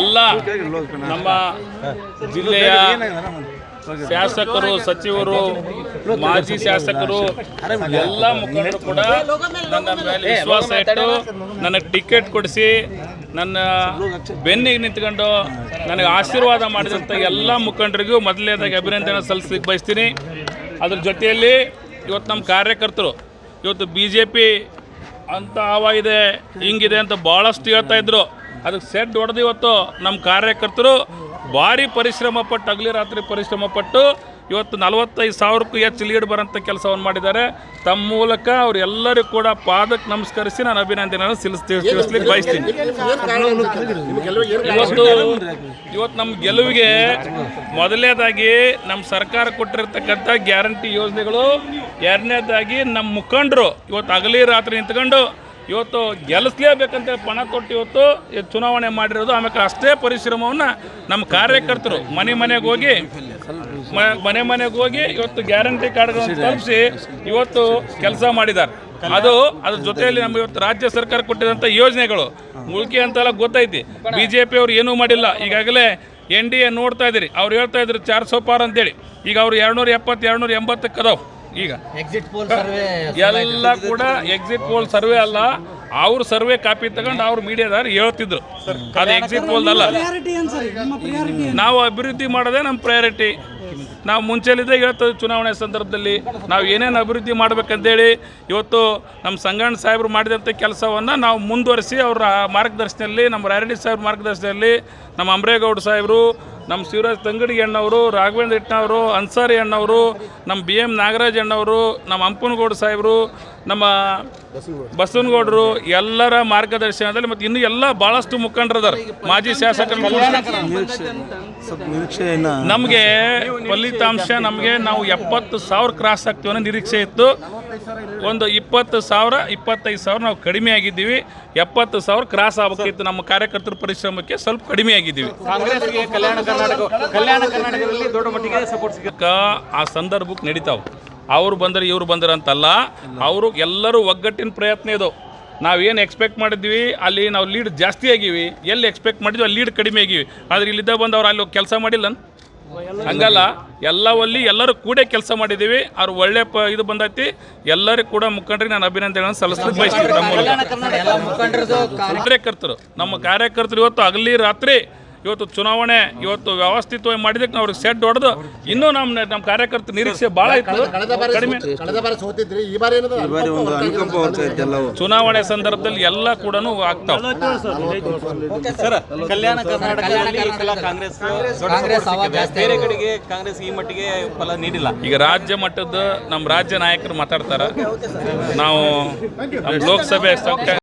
ಎಲ್ಲ ನಮ್ಮ ಜಿಲ್ಲೆಯ ಶಾಸಕರು ಸಚಿವರು ಮಾಜಿ ಶಾಸಕರು ಎಲ್ಲ ಮುಖಂಡರು ಕೂಡ ನನ್ನ ಮೇಲೆ ವಿಶ್ವಾಸ ಇಟ್ಟು ನನಗೆ ಟಿಕೆಟ್ ಕೊಡಿಸಿ ನನ್ನ ಬೆನ್ನಿಗೆ ನಿಂತ್ಕೊಂಡು ನನಗೆ ಆಶೀರ್ವಾದ ಮಾಡಿದಂಥ ಎಲ್ಲ ಮುಖಂಡರಿಗೂ ಮೊದಲನೇದಾಗಿ ಅಭಿನಂದನೆ ಸಲ್ಲಿಸಲಿಕ್ಕೆ ಬಯಸ್ತೀನಿ. ಅದ್ರ ಜೊತೆಯಲ್ಲಿ ಇವತ್ತು ನಮ್ಮ ಕಾರ್ಯಕರ್ತರು ಇವತ್ತು ಬಿ ಜೆ ಪಿ ಅಂತ ಆವಾಗಿದೆ ಇದೆ ಹಿಂಗಿದೆ ಅಂತ ಭಾಳಷ್ಟು ಹೇಳ್ತಾ ಇದ್ರು. ಅದಕ್ಕೆ ಸೆಡ್ ಹೊಡೆದು ಇವತ್ತು ನಮ್ಮ ಕಾರ್ಯಕರ್ತರು ಭಾರಿ ಪರಿಶ್ರಮ ಪಟ್ಟು, ಹಗಲಿ ರಾತ್ರಿ ಪರಿಶ್ರಮ ಪಟ್ಟು ಇವತ್ತು ನಲವತ್ತೈದು ಸಾವಿರಕ್ಕೂ ಹೆಚ್ಚು ಲೀಡ್ ಬರೋಂಥ ಕೆಲಸವನ್ನು ಮಾಡಿದ್ದಾರೆ. ತಮ್ಮ ಮೂಲಕ ಅವರೆಲ್ಲರಿಗೂ ಕೂಡ ಪಾದಕ್ಕೆ ನಮಸ್ಕರಿಸಿ ನಾನು ಅಭಿನಂದನೆಯನ್ನು ಸಿಲಿಸ್ತೀವಿ ತಿಳಿಸ್ಲಿಕ್ಕೆ ಬಯಸ್ತೀನಿ. ಇವತ್ತು ಇವತ್ತು ನಮ್ಮ ಗೆಲುವಿಗೆ ಮೊದಲನೇದಾಗಿ ನಮ್ಮ ಸರ್ಕಾರ ಕೊಟ್ಟಿರ್ತಕ್ಕಂಥ ಗ್ಯಾರಂಟಿ ಯೋಜನೆಗಳು, ಎರಡನೇದಾಗಿ ನಮ್ಮ ಮುಖಂಡರು ಇವತ್ತು ಹಗಲಿ ರಾತ್ರಿ ನಿಂತ್ಕೊಂಡು ಇವತ್ತು ಗೆಲ್ಲಿಸ್ಲೇಬೇಕಂತ ಪಣ ಕೊಟ್ಟು ಇವತ್ತು ಚುನಾವಣೆ ಮಾಡಿರೋದು, ಆಮೇಲೆ ಅಷ್ಟೇ ಪರಿಶ್ರಮವನ್ನು ನಮ್ಮ ಕಾರ್ಯಕರ್ತರು ಮನೆ ಮನೆಗೆ ಹೋಗಿ ಮನೆ ಮನೆಗೆ ಹೋಗಿ ಇವತ್ತು ಗ್ಯಾರಂಟಿ ಕಾರ್ಡ್ಗಳನ್ನು ತಲುಪಿಸಿ ಇವತ್ತು ಕೆಲಸ ಮಾಡಿದ್ದಾರೆ. ಅದು, ಅದ್ರ ಜೊತೆಯಲ್ಲಿ ನಮ್ಮ ಇವತ್ತು ರಾಜ್ಯ ಸರ್ಕಾರ ಕೊಟ್ಟಿದಂಥ ಯೋಜನೆಗಳು. ಮುಳ್ಕೆ ಅಂತೆಲ್ಲ ಗೊತ್ತೈತಿ. ಬಿ ಜೆ ಪಿ ಅವ್ರು ಏನೂ ಮಾಡಿಲ್ಲ. ಈಗಾಗಲೇ ಎನ್ ಡಿ ಎ ನೋಡ್ತಾ ಇದ್ದೀರಿ. ಅವ್ರು ಹೇಳ್ತಾ ಇದ್ರು ಚಾರ್ ಸೋಪಾರ್ ಅಂತೇಳಿ. ಈಗ ಅವ್ರು ಎರಡ್ನೂರ ಎಪ್ಪತ್ತು, ಎರಡ್ನೂರ ಎಂಬತ್ತಕ್ಕೆ ಅದಾವ. ಈಗ. ಎಕ್ಸಿಟ್ ಪೋಲ್ ಸರ್ವೆ ಎಲ್ಲ ಕೂಡ ಎಕ್ಸಿಟ್ ಪೋಲ್ ಸರ್ವೆ ಅಲ್ಲ. ಅವ್ರ ಸರ್ವೆ ಕಾಪಿ ತಗೊಂಡು ಅವ್ರ ಮೀಡಿಯಾದವ್ರು ಹೇಳ್ತಿದ್ರು. ಅದು ಎಕ್ಸಿಟ್ ಪೋಲ್ ಅಲ್ಲ. ನಾವು ಅಭಿವೃದ್ಧಿ ಮಾಡೋದೇ ನಮ್ಮ ಪ್ರಯಾರಿಟಿ ನಾವು ಮುಂಚೆಲಿದ್ದೇ ಹೇಳ್ತದೆ ಚುನಾವಣೆ ಸಂದರ್ಭದಲ್ಲಿ. ನಾವು ಏನೇನು ಅಭಿವೃದ್ಧಿ ಮಾಡ್ಬೇಕಂತೇಳಿ. ಇವತ್ತು ನಮ್ಮ ಸಂಗಣ್ಣ ಸಾಹೇಬರು ಮಾಡಿದಂಥ ಕೆಲಸವನ್ನು ನಾವು ಮುಂದುವರಿಸಿ ಅವರ ಮಾರ್ಗದರ್ಶನದಲ್ಲಿ ನಮ್ಮ ರಾಯರೆಡ್ಡಿ ಸಾಹೇಬ್ರ ಮಾರ್ಗದರ್ಶನದಲ್ಲಿ ನಮ್ಮ ಅಮರೇಗೌಡ ಸಾಹೇಬರು ನಮ್ಮ ಶಿವರಾಜ್ ತಂಗಡಿ ಅಣ್ಣವರು ರಾಘವೇಂದ್ರ ಇಟ್ನವರು ಅನ್ಸಾರಿ ಅಣ್ಣವರು ನಮ್ಮ ಬಿ ಎಂ ನಾಗರಾಜ್ ಅಣ್ಣವರು ನಮ್ಮ ಹಂಪನಗೌಡ ಸಾಹೇಬರು ನಮ್ಮ ಬಸವನಗೌಡರು ಎಲ್ಲರ ಮಾರ್ಗದರ್ಶನದಲ್ಲಿ ಮತ್ತು ಇನ್ನೂ ಎಲ್ಲ ಭಾಳಷ್ಟು ಮುಖಂಡರದಾರ. ಮಾಜಿ ಶಾಸಕರು ನಮಗೆ ಫಲಿತಾಂಶ ನಮಗೆ ನಾವು ಎಪ್ಪತ್ತು ಸಾವಿರ ಕ್ರಾಸ್ ಆಗ್ತೀವಿ ಅನ್ನೋ ನಿರೀಕ್ಷೆ ಇತ್ತು. ಒಂದು ಇಪ್ಪತ್ತು ಸಾವಿರ ಇಪ್ಪತ್ತೈದು ಸಾವಿರ ನಾವು ಕಡಿಮೆ ಆಗಿದ್ದೀವಿ. ಎಪ್ಪತ್ತು ಸಾವಿರ ಕ್ರಾಸ್ ಆಗಬೇಕಿತ್ತು ನಮ್ಮ ಕಾರ್ಯಕರ್ತರ ಪರಿಶ್ರಮಕ್ಕೆ ಸ್ವಲ್ಪ ಕಡಿಮೆ ಆಗಿದ್ದೀವಿ. ಕಲ್ಯಾಣ ಕರ್ನಾಟಕ ಕಲ್ಯಾಣ ಕರ್ನಾಟಕದಲ್ಲಿ ದೊಡ್ಡ ಮಟ್ಟಿಗೆ ಸಪೋರ್ಟ್ ಆ ಸಂದರ್ಭಕ್ಕೆ ನಡೀತಾವೆ. ಅವ್ರು ಬಂದರೆ ಇವ್ರು ಬಂದರೆ ಅಂತಲ್ಲ ಅವರು ಎಲ್ಲರೂ ಒಗ್ಗಟ್ಟಿನ ಪ್ರಯತ್ನ ಇದು. ನಾವೇನು ಎಕ್ಸ್ಪೆಕ್ಟ್ ಮಾಡಿದ್ವಿ ಅಲ್ಲಿ ನಾವು ಲೀಡ್ ಜಾಸ್ತಿ ಆಗಿವಿ. ಎಲ್ಲಿ ಎಕ್ಸ್ಪೆಕ್ಟ್ ಮಾಡಿದ್ವಿ ಅಲ್ಲಿ ಲೀಡ್ ಕಡಿಮೆ ಆಗೀವಿ. ಆದರೆ ಇಲ್ಲಿದ್ದ ಬಂದು ಅವ್ರು ಅಲ್ಲಿ ಕೆಲಸ ಮಾಡಿಲ್ಲ ಹಂಗಲ್ಲ ಎಲ್ಲ ಒಲ್ಲಿ ಎಲ್ಲರೂ ಕೂಡ ಕೆಲಸ ಮಾಡಿದ್ದೀವಿ. ಅವ್ರು ಒಳ್ಳೆ ಪ ಇದು ಬಂದೈತಿ. ಎಲ್ಲರಿಗೂ ಕೂಡ ಮುಖಂಡರಿಗೆ ನಾನು ಅಭಿನಂದನೆಗಳನ್ನು ಸಲ್ಲಿಸ್ಲಿಕ್ಕೆ ಬಯಸ್ತೀನಿ ನಮ್ಮ ಕಾರ್ಯಕರ್ತರು ನಮ್ಮ ಕಾರ್ಯಕರ್ತರು ಇವತ್ತು ಹಗಲಿ ರಾತ್ರಿ ಇವತ್ತು ಚುನಾವಣೆ ಇವತ್ತು ವ್ಯವಸ್ಥಿತವಾಗಿ ಮಾಡಿದಕ್ಕೆ ನಾವು ಅವ್ರಿಗೆ ಸೆಡ್ ಹೊಡೆದು ಇನ್ನೂ ನಮ್ಮ ನಮ್ಮ ಕಾರ್ಯಕರ್ತರ ನಿರೀಕ್ಷೆ ಭಾಳ ಇತ್ತು. ಕಡಿಮೆ ಕಳೆದ ಬಾರಿ ಸೋತಿದ್ರಿ ಈ ಬಾರಿ ಏನದ? ಈ ಬಾರಿ ಒಂದು ಅನುಕಂಪ ಹೊರತೈತೆ ಚುನಾವಣೆ ಸಂದರ್ಭದಲ್ಲಿ ಎಲ್ಲ ಕೂಡ ಆಗ್ತಾವ. ಸರ್ ಕಲ್ಯಾಣ ಬೇರೆ ಕಡೆಗೆ ಕಾಂಗ್ರೆಸ್ ಈ ಮಟ್ಟಿಗೆ ಫಲ ನೀಡಿಲ್ಲ. ಈಗ ರಾಜ್ಯ ಮಟ್ಟದ ನಮ್ಮ ರಾಜ್ಯ ನಾಯಕರು ಮಾತಾಡ್ತಾರ. ನಾವು ನಮ್ಮ ಲೋಕಸಭೆ ಸಂಖ್ಯೆ